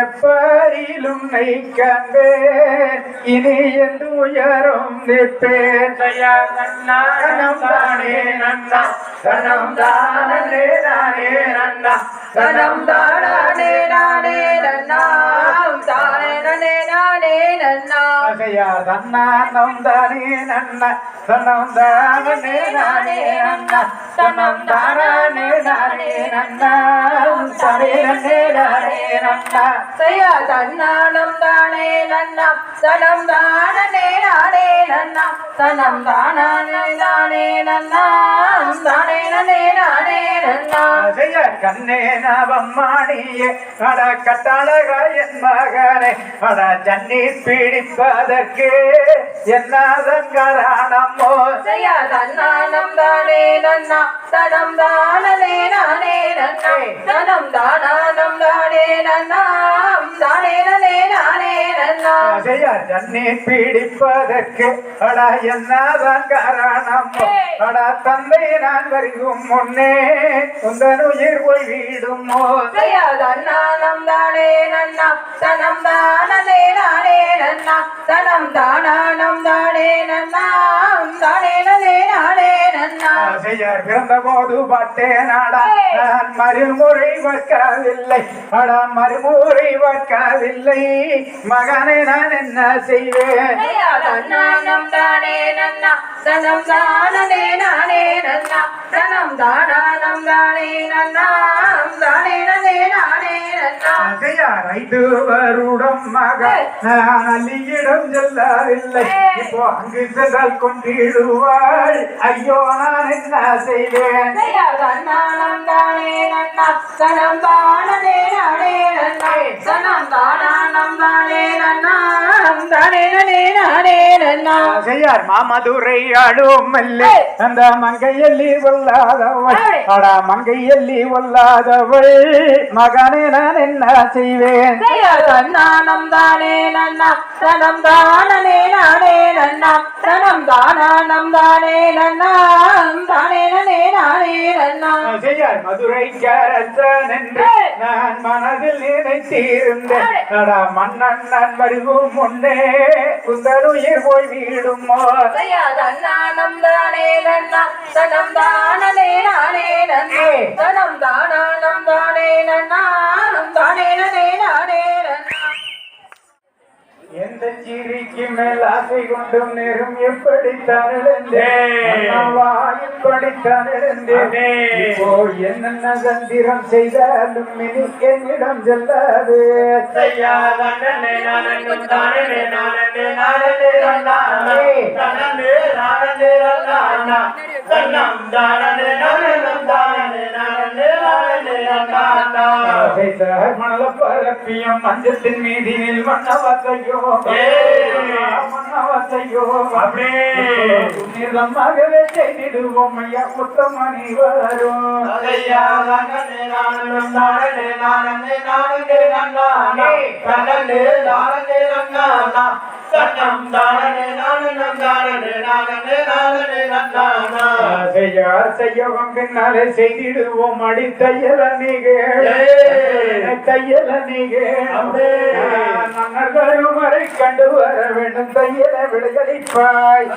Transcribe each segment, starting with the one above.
எப்பரிலும் நை கண்டேன் இனி என்று உயரும் நிற்பேன். கனம் தானே நன்னா கனம் தானே நானே நன்னா கனம் தானே நானே. நன்னா தன்னானம் தானே நன்ன தனம் தானே நானே நன்ன தனம் தானே நானே நன்ன தனே நன்னே நானே செய்யா தன்னானம் தானே நன்னா தனம் தானே நானே தனம் தானே நானே நன்னா. தானே நானே நானே நன்னா. ஆகையா கண்ணே நவம்மாணியே அட கட்டழக என் மகனே அட ஜன்னி பிடிப்பதற்கு என்னதன் காரணமோ செய்யா தன்னானம் தானே நன்னா. தனம் தானே நானே நன்னா. தனம் தானே ஆகையா ஜன்னி பிடிப்பதற்கு அட என்னதான் காரணம்? அட தந்தை நான் வருகும் முன்னே உந்தன் உயிர் போய் வீடுமோ தன்னானம் தானே நன்னா தனம் தானே நானே நன்னா தனம் தானானம் தானே நன்னா தானே நானே நானே நன்னா ஆசையார் பிறந்த போது பார்த்தேன் நாடா நான் மறுமுறை வற்கவில்லை அட மறுமுறை வற்கவில்லை மகனை நான் என்ன செய்வேன்? தன்னானம் தானே நன்னா. தனம் தானே நானே நன்னா. தனம் தானானம் தானே நன்னா. தானே நானே நானே நன்னா. ஆசையார் ஐந்து வருடம் மகன் நான் அள்ளியிடம் செல்லவில்லை. இப்போ அங்கு சென்றால் கொண்டிடுவாள். ஐயோ நான் என்ன செய்வேன்? தன்னானம் தானே நன்னா. தனம் தானே நானே நன்னா. தனம் தானானம் தானே நன்னா. தானே நானே நானே நன்னா ஆசையார் மாமதுரை ஆடும் மெல்லே அந்த மங்கையல்லி கொல்லாதவள் அட மங்கையல்லி கொல்லாதவள் மகனே நான் என்ன செய்வேன்? தன்னானம் தானே நன்னா தனம் தானே நானே நன்னா தனம் தானானம் தானே நன்னா தானே நானே நானே நன்னா ஆசையார் மதுரை கரசன் என்று நான் மனதில் நினைத்திருந்தேன். அட மன்னன் நான் வருகும் முன்னே. உந்தருயிர் போய் வீடுமோ தன்னானம் தானே நன்னா தனம் தானே நானே நன்னா தனம் எந்த சிரிக்கு மேல் ஆசை கொண்டும் நேரும் எப்படித்தான் இப்படித்தான் எழுந்தேன் இப்போ என்னென்ன தந்திரம் செய்தாலும் இனி என்னிடம் செல்லாது. மணல பரப்பியம் மஞ்சத்தின் மீதினில் மன்னவத்தையோ. மன்னவத்தையோ. நிர்ணமாகவே செய்திடுவோம் ஐயா முத்தமணி வரும் செய்யார் செய்யவும் பின்னாலே செய்திடுவோம். அடி தையல நிகழ தையல நிகழ மன்னர்களும் கண்டு வர வேண்டும். தையல விடுதலிப்பாய்.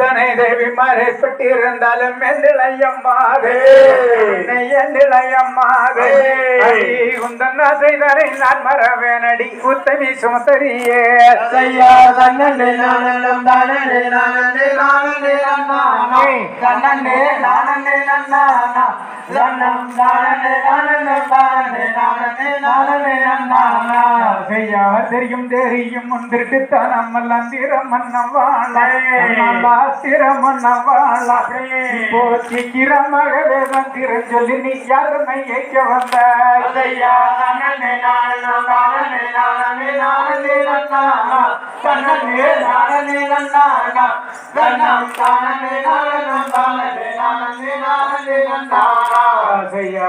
தனை தேவி மறைப்பட்டிருந்தாலும் எந்திளையம்மாதே எந்திளையம்மாதே உந்தன் செய்தனை நான் மறவேனடி. உத்தமி சுமத்தரியே செய்யா தன்னே நானே நானே நானே நானே நானே நானே நானே லன்னம் தானே நானே தானே நானே நானே நானா ஐயா தெரியும் தெரியும். ஒன்றிருக்குத்தான் நம்மள் அந்திரமன் வாழாத்திரமன் வாழா இப்போ சீக்கிரமாகவே வந்திரம் சொல்லி நீ யாருமை ஏற்க வந்தையா நானே நானே நானே நானே தன்னே நானே நன்னானா தன்னம் தானே நானம் தானே நானே நானே நன்னானா ஐயா